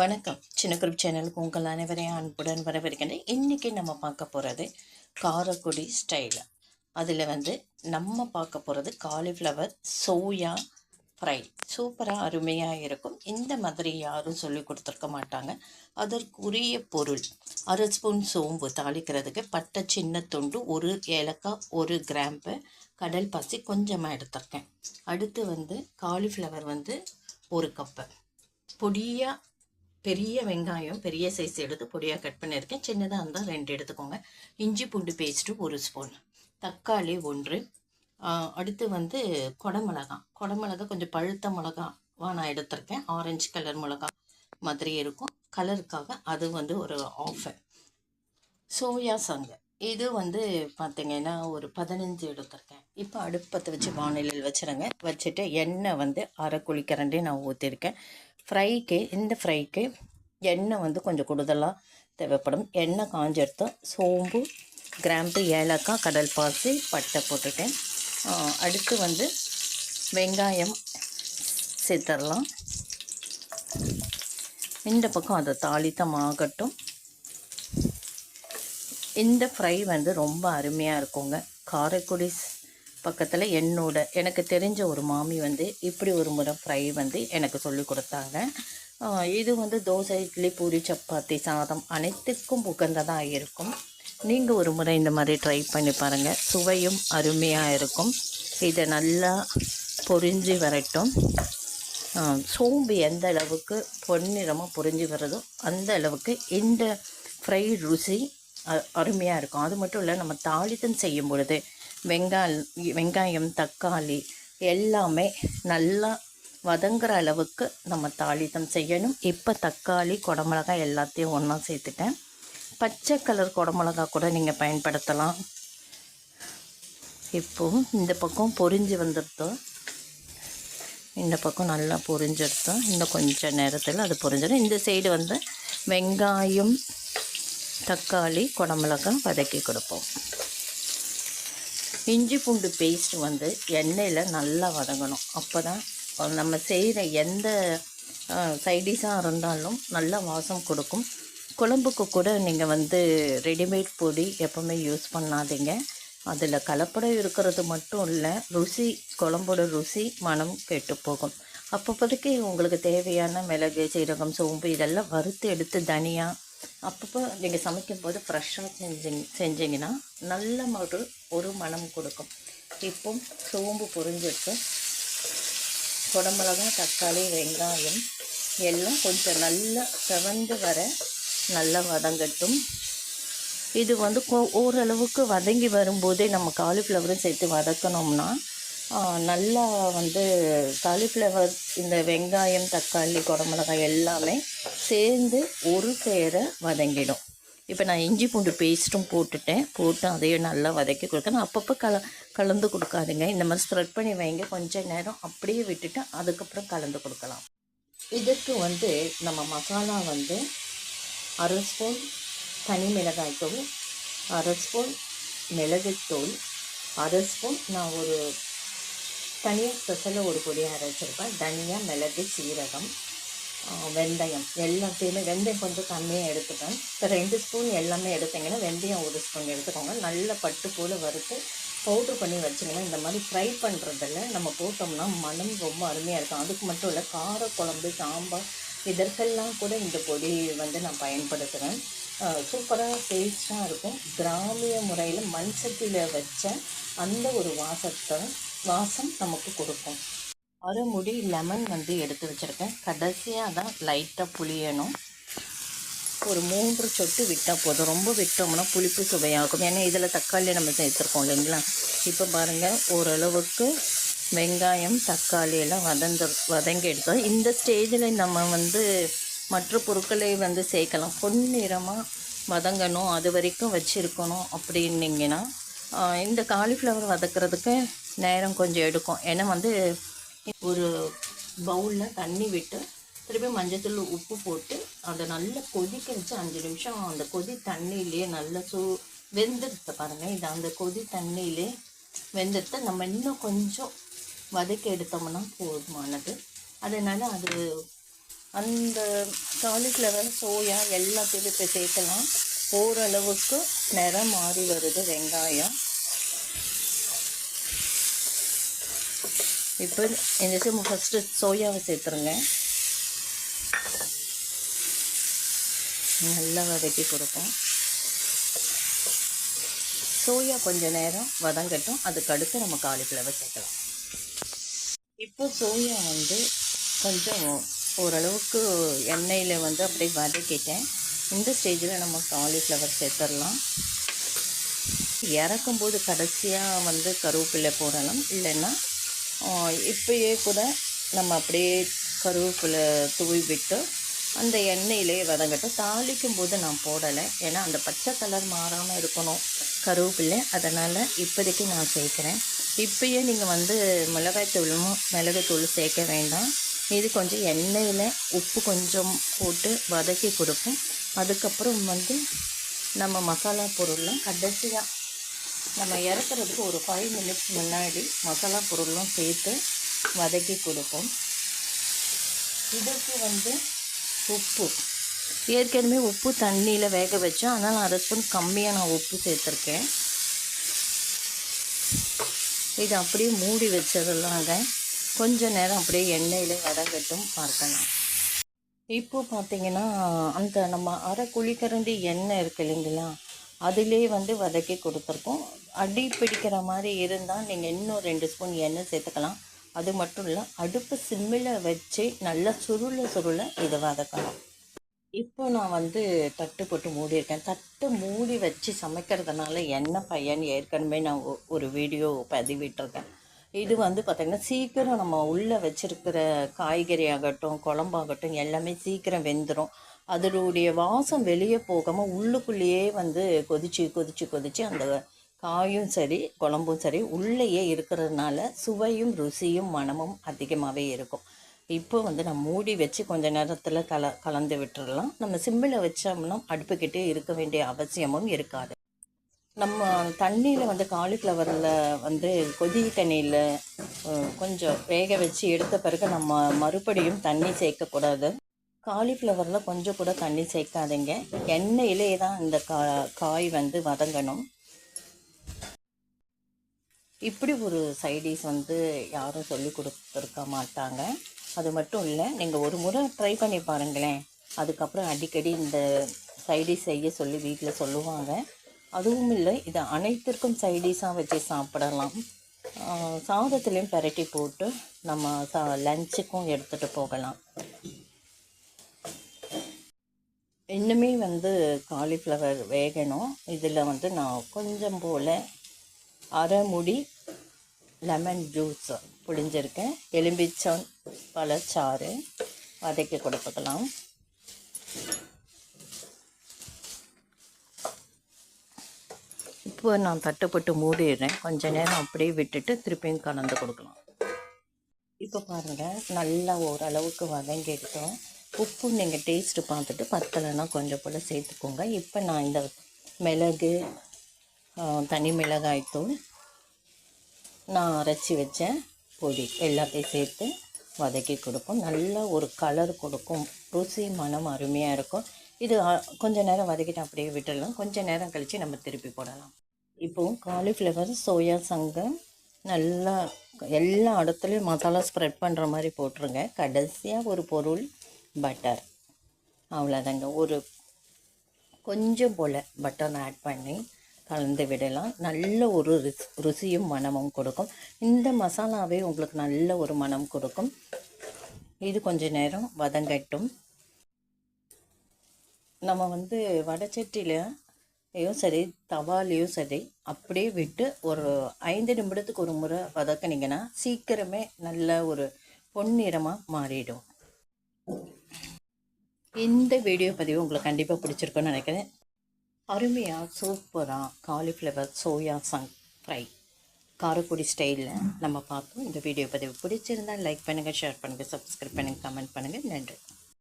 வணக்கம். சின்ன குரூப் சேனலுக்கு உங்கள் அனைவரையும் அன்புடன் வரவேற்கின்றேன். இன்றைக்கி நம்ம பார்க்க போகிறது காரக்குடி ஸ்டைல் அதில் வந்து நம்ம பார்க்க போகிறது காலிஃப்ளவர் சோயா ஃப்ரை சூப்பராக அருமையாக இருக்கும். இந்த மாதிரி யாரும் சொல்லி கொடுத்துருக்க மாட்டாங்க. அதற்குரிய பொருள் அரை ஸ்பூன் சோம்பு தாளிக்கிறதுக்கு பட்டை சின்ன துண்டு ஒரு ஏலக்காய் ஒரு கிராம்பு கடல் பாசி கொஞ்சமாக எடுத்திருக்கேன். அடுத்து வந்து காலிஃப்ளவர் வந்து ஒரு கப்பு பொடியாக பெரிய வெங்காயம் பெரிய சைஸ் எடுத்து பொடியாக கட் பண்ணியிருக்கேன். சின்னதாக இருந்தால் ரெண்டு எடுத்துக்கோங்க. இஞ்சி பூண்டு பேஸ்ட்டு ஒரு ஸ்பூன் தக்காளி ஒன்று. அடுத்து வந்து குடமிளகா. குடமிளகா கொஞ்சம் பழுத்த மிளகாவாக நான் எடுத்திருக்கேன். ஆரஞ்சு கலர் மிளகா மாதிரி இருக்கும். கலருக்காக அது வந்து ஒரு ஆஃபர் சோயா சங்கு இது வந்து பார்த்திங்கன்னா ஒரு பதினஞ்சு எடுத்திருக்கேன். இப்போ அடுப்பத்தை வச்சு வானிலையில் வச்சுருங்க. வச்சுட்டு எண்ணெய் வந்து அரை குழிக்கரண்டி நான் ஊற்றிருக்கேன் ஃப்ரைக்கு இந்த ஃப்ரைக்கு எண்ணெய் வந்து கொஞ்சம் கூடுதலாக தேவைப்படும். எண்ணெய் காஞ்செடுத்து சோம்பு கிராம்பு ஏலக்காய் கடல் பாசி பட்டை போட்டுட்டேன். அடுத்து வந்து வெங்காயம் சேர்த்துடலாம் இந்த பக்கம் அதை தாளித்தமாகட்டும். இந்த ஃப்ரை வந்து ரொம்ப அருமையாக இருக்குங்க. காரைக்குடி பக்கத்தில் என்னோட எனக்கு தெரிஞ்ச ஒரு மாமி வந்து இப்படி ஒரு முறை ஃப்ரை வந்து எனக்கு சொல்லி கொடுத்தாங்க. இது வந்து தோசை இட்லி பூரி சப்பாத்தி சாதம் அனைத்துக்கும் உகந்ததாக இருக்கும். நீங்கள் ஒரு முறை இந்த மாதிரி ட்ரை பண்ணி பாருங்கள் சுவையும் அருமையாக இருக்கும். இதை நல்லா பொரிஞ்சு வரட்டும். சோம்பு எந்த அளவுக்கு பொன்னிறமாக பொரிஞ்சு வர்றதோ அந்த அளவுக்கு இந்த ஃப்ரை ருசி அ- அருமையாக இருக்கும். அது மட்டும் இல்லை நம்ம தாளித்தம் செய்யும் பொழுது வெங்காய வெங்காயம் தக்காளி எல்லாமே நல்லா வதங்குற அளவுக்கு நம்ம தாளித்தம் செய்யணும். இப்போ தக்காளி குடமிளகாய் எல்லாத்தையும் ஒன்றா சேர்த்துட்டேன். பச்சை கலர் குடமிளகா கூட நீங்கள் பயன்படுத்தலாம். இப்போ இந்த பக்கம் பொரிஞ்சு வந்துடுத்தோம் இந்த பக்கம் நல்லா பொரிஞ்செடுத்தோம் இன்னும் கொஞ்சம் நேரத்தில் அது பொரிஞ்சிடும். இந்த சைடு வந்து வெங்காயம் தக்காளி குடமிளகாய் வதக்கி கொடுப்போம். இஞ்சி பூண்டு பேஸ்ட் வந்து எண்ணெயில் நல்லா வதங்கணும். அப்போ தான் நம்ம செய்கிற எந்த சைடிஷாக இருந்தாலும் நல்லா வாசம் கொடுக்கும். குழம்புக்கு கூட நீங்கள் வந்து ரெடிமேட் பொடி எப்போவுமே யூஸ் பண்ணாதீங்க. அதில் கலப்படம் இருக்கிறது மட்டும் இல்லை ருசி குழம்போட ருசி மனம் கெட்டு போகும். அப்பப்போதைக்கு உங்களுக்கு தேவையான மிளகு சீரகம் சோம்பு இதெல்லாம் வறுத்து எடுத்து தனியாக அப்பப்போ நீங்கள் சமைக்கும்போது ஃப்ரெஷ்ஷாக செஞ்சிங் செஞ்சீங்கன்னா நல்ல ஒரு ஒரு மனம் கொடுக்கும். இப்போ சோம்பு பொரிஞ்சிட்டு குடமிளகா தக்காளி வெங்காயம் எல்லாம் கொஞ்சம் நல்லா செவந்து வர நல்லா வதங்கட்டும். இது வந்து ஓரளவுக்கு வதங்கி வரும்போதே நம்ம காலிஃப்ளவரும் சேர்த்து வதக்கணும்னா நல்லா வந்து காலிஃப்ளவர் இந்த வெங்காயம் தக்காளி குடமிளகாய் எல்லாமே சேர்ந்து ஒரு சேர வதங்கிடும். இப்போ நான் இஞ்சி பூண்டு பேஸ்ட்டும் போட்டுட்டேன். போட்டு அதையும் நல்லா வதக்கி கொடுக்கணும். அப்பப்போ கல கலந்து கொடுக்காதுங்க. இந்த மாதிரி ஸ்ப்ரெட் பண்ணி வைங்க. கொஞ்ச நேரம் அப்படியே விட்டுட்டு அதுக்கப்புறம் கலந்து கொடுக்கலாம். இதுக்கு வந்து நம்ம மசாலா வந்து அரை ஸ்பூன் தனி மிளகாய்த்தூள் அரை ஸ்பூன் மிளகுத்தூள் அரை ஸ்பூன் நான் ஒரு தனியாக ஸ்பெஷலாக ஒரு பொடியாக அரைச்சிருப்பேன் தனியாக மிளகு சீரகம் வெந்தயம் எல்லாத்தையுமே வெந்தயம் கொஞ்சம் கம்மியாக எடுத்துப்பேன். இப்போ ரெண்டு ஸ்பூன் எல்லாமே எடுத்தீங்கன்னா வெந்தயம் ஒரு ஸ்பூன் எடுத்துக்கோங்க. நல்ல பட்டு போல் வறுத்து பவுட்ரு பண்ணி வச்சிங்கன்னா இந்த மாதிரி ஃப்ரை பண்ணுறதில்ல நம்ம போட்டோம்னா மனம் ரொம்ப அருமையாக இருக்கும். அதுக்கு மட்டும் இல்லை கார குழம்பு சாம்பார் இதற்கெல்லாம் கூட இந்த பொடி வந்து நான் பயன்படுத்துகிறேன் சூப்பராக டேஸ்ட்டாக இருக்கும். கிராமிய முறையில் மண் சட்டியில் வச்ச அந்த ஒரு வாசத்தை வாசம் நமக்கு கொடுக்கும். அரை முடி லெமன் வந்து எடுத்து வச்சுருக்கேன். கடைசியாக தான் லைட்டாக புளியணும். ஒரு மூன்று சொட்டு விட்டால் போதும். ரொம்ப விட்டோம்னா புளிப்பு சுவையாகும். ஏன்னா இதில் தக்காளி நம்ம சேர்த்துருக்கோம் இல்லைங்களா? இப்போ பாருங்கள் ஓரளவுக்கு வெங்காயம் தக்காளி எல்லாம் வதந்து வதங்கி எடுத்தோம். இந்த ஸ்டேஜில் நம்ம வந்து மற்ற பொருட்களை வந்து சேர்க்கலாம். பொன்னிறமாக வதங்கணும். அது வரைக்கும் வச்சுருக்கணும் அப்படின்னீங்கன்னா இந்த காலிஃப்ளவர் வதக்கிறதுக்கு நேரம் கொஞ்சம் எடுக்கும். ஏன்னா வந்து ஒரு பவுலில் தண்ணி விட்டு திருப்பி மஞ்சத்தூள் உப்பு போட்டு அதை நல்லா கொதிக்க வச்சு அஞ்சு நிமிஷம் அந்த கொதி தண்ணியிலே நல்லா சூ வெந்துடுத்த பாருங்கள் இது அந்த கொதி தண்ணியிலே வெந்துடுத்த நம்ம இன்னும் கொஞ்சம் வதக்கி எடுத்தோம்னா போதுமானது. அதனால் அது அந்த காலிஃப்ளவர் சோயா எல்லாத்தையும் இப்போ சேர்க்கலாம். ஓரளவுக்கு நிறம் மாறி வருது வெங்காயம். இப்போ இந்த சிம் ஃபஸ்ட்டு சோயாவை சேர்த்துருங்க. நல்லா வதக்கி கொடுப்போம். சோயா கொஞ்சம் நேரம் வதங்கட்டும். அதுக்கு அடுத்து நம்ம காலிஃப்ளவர் சேர்க்கலாம். இப்போ சோயா வந்து கொஞ்சம் ஓரளவுக்கு எண்ணெயில் வந்து அப்படியே வதக்கிட்டேன். இந்த ஸ்டேஜில் நம்ம காலிஃப்ளவர் சேர்த்துடலாம். இறக்கும்போது கடைசியாக வந்து கருவேப்பிலை போடலாம் இல்லைன்னா இப்பயே கூட நம்ம அப்படியே கருவேப்பிலை தூவி விட்டு அந்த எண்ணெயிலே வதங்கட்டும். தாளிக்கும் போது நான் போடலை. ஏன்னா அந்த பச்சை கலர் மாறாமல் இருக்கணும். கருவேப்பிலை அதனால் இப்போதைக்கு நான் சேர்க்குறேன். இப்பயே நீங்கள் வந்து மிளகாய்த்தூளும் மிளகுத்தூள் சேர்க்க வேண்டாம். இது கொஞ்சம் எண்ணெயில் உப்பு கொஞ்சம் போட்டு வதக்கி கொடுப்போம். அதுக்கப்புறம் வந்து நம்ம மசாலா பொருள்லாம் கடைசியாக நம்ம இறக்குறதுக்கு ஒரு ஃபைவ் மினிட்ஸ் முன்னாடி மசாலா பொருளும் சேர்த்து வதக்கி கொடுப்போம். இதுக்கு வந்து உப்பு. ஏற்கனவே உப்பு தண்ணியில் வேக வச்சோம் அதனால் அரை ஸ்பூன் கம்மியாக நான் உப்பு சேர்த்துருக்கேன். இது அப்படியே மூடி வச்சிடலாங்க கொஞ்ச நேரம் அப்படியே எண்ணெயில் வதங்கட்டும் பார்க்கலாம். இப்போ பார்த்தீங்கன்னா அந்த நம்ம அரை குழிக்கரண்டி எண்ணெய் இருக்கு இல்லைங்களா? அதிலே வந்து வதக்கி கொடுத்துருக்கோம். அடி பிடிக்கிற மாதிரி இருந்தால் நீங்கள் இன்னும் ரெண்டு ஸ்பூன் எண்ணெய் சேர்த்துக்கலாம். அது மட்டும் இல்லை அடுப்பு சிம்மில் வச்சு நல்லா சுருள சுருள இதை வதக்கலாம். இப்போ நான் வந்து தட்டு போட்டு மூடியிருக்கேன். தட்டு மூடி வச்சு சமைக்கிறதுனால என்ன பையன் ஏற்கனவே நான் ஒரு வீடியோ பதிவிட்டிருக்கேன். இது வந்து பார்த்திங்கன்னா சீக்கிரம் நம்ம உள்ளே வச்சுருக்கிற காய்கறி ஆகட்டும் குழம்பாகட்டும் எல்லாமே சீக்கிரம் வெந்துடும் அதனுடைய வாசம் வெளியே போகாமல் உள்ளுக்குள்ளேயே வந்து கொதிச்சு கொதிச்சு கொதிச்சு அந்த காயும் சரி குழம்பும் சரி உள்ளேயே இருக்கிறதுனால சுவையும் ருசியும் மனமும் அதிகமாகவே இருக்கும். இப்போ வந்து நம்ம மூடி வச்சு கொஞ்ச நேரத்தில் கல கலந்து விட்டுடலாம் நம்ம சிம்மில் வச்சோம்னா அடுப்புக்கிட்டே இருக்க வேண்டிய அவசியமும் இருக்காது. நம்ம தண்ணியில் வந்து காலிஃப்ளவரில் வந்து கொதி தண்ணியில் கொஞ்சம் வேக வச்சு எடுத்த பிறகு நம்ம மறுபடியும் தண்ணி சேர்க்கக்கூடாது. காலிஃப்ளவரில் கொஞ்சம் கூட தண்ணி சேர்க்காதீங்க. எண்ணெயிலே தான் இந்த கா காய் வந்து வதங்கணும். இப்படி ஒரு சைடிஷ் வந்து யாரும் சொல்லி கொடுத்துருக்க மாட்டாங்க. அது மட்டும் இல்லை நீங்கள் ஒரு முறை ட்ரை பண்ணி பாருங்களேன். அதுக்கப்புறம் அடிக்கடி இந்த சைடிஷ் செய்ய சொல்லி வீட்டில் சொல்லுவாங்க. அதுவும் இல்லை இதை அனைத்திற்கும் சைடிஷாக வச்சு சாப்பிடலாம். சாதத்துலேயும் பெரட்டி போட்டு நம்ம சா லஞ்சுக்கும் எடுத்துகிட்டு போகலாம். இன்னுமே வந்து காலிஃப்ளவர் வேகணும். இதில் வந்து நான் கொஞ்சம் போல் அரை முடி லெமன் ஜூஸ் புழிஞ்சிருக்கேன். எலும்பிச்சம் பழச்சாறு வதக்கி கொடுத்துக்கலாம். இப்போ நான் தட்டுப்பட்டு மூடிடுறேன். கொஞ்ச நேரம் அப்படியே விட்டுட்டு திருப்பியும் கலந்து கொடுக்கலாம். இப்போ பாருங்கள் நல்லா ஓரளவுக்கு வதங்கிட்டோம் உப்பு நீங்கள் டேஸ்ட்டு பார்த்துட்டு பத்தலைன்னா கொஞ்சம் போல் சேர்த்துக்கோங்க. இப்போ நான் இந்த மிளகு தனி மிளகாய் தூள் நான் அரைச்சி வச்சேன். பொடி எல்லாத்தையும் சேர்த்து வதக்கி கொடுப்போம். நல்லா ஒரு கலர் கொடுக்கும். ருசி மனம் அருமையாக இருக்கும். இது கொஞ்சம் நேரம் வதக்கிட்டு அப்படியே விட்டுடலாம். கொஞ்சம் நேரம் கழித்து நம்ம திருப்பி போடலாம். இப்போது காலிஃப்ளவர் சோயா சங்கம் நல்லா எல்லா இடத்துலையும் மசாலா ஸ்ப்ரெட் பண்ணுற மாதிரி போட்டுருங்க. கடைசியாக ஒரு பொருள் பட்டர் அவ்வளோதாங்க ஒரு கொஞ்சம் போல் பட்டர் ஆட் பண்ணி கலந்து விடலாம். நல்ல ஒரு ருசியும் மனமும் கொடுக்கும். இந்த மசாலாவே உங்களுக்கு நல்ல ஒரு மனம் கொடுக்கும். இது கொஞ்ச நேரம் வதங்கட்டும். நம்ம வந்து வடச்சட்டிலையும் சரி தவாலையும் சரி அப்படியே விட்டு ஒரு ஐந்து நிமிடத்துக்கு ஒரு முறை வதக்குனீங்கன்னா சீக்கிரமே நல்ல ஒரு பொன்னிறமாக மாறிடும். இந்த வீடியோ பதிவு உங்களுக்கு கண்டிப்பாக பிடிச்சிருக்குன்னு நினைக்கிறேன். அருமையாக சூப்பராக cauliflower soya chunk fry Karaikudi ஸ்டைலில் நம்ம பார்த்தோம் இந்த வீடியோ பதிவு பிடிச்சிருந்தால் லைக் பண்ணுங்கள் ஷேர் பண்ணுங்கள் சப்ஸ்கிரைப் பண்ணுங்கள் கமெண்ட் பண்ணுங்கள் நன்றி.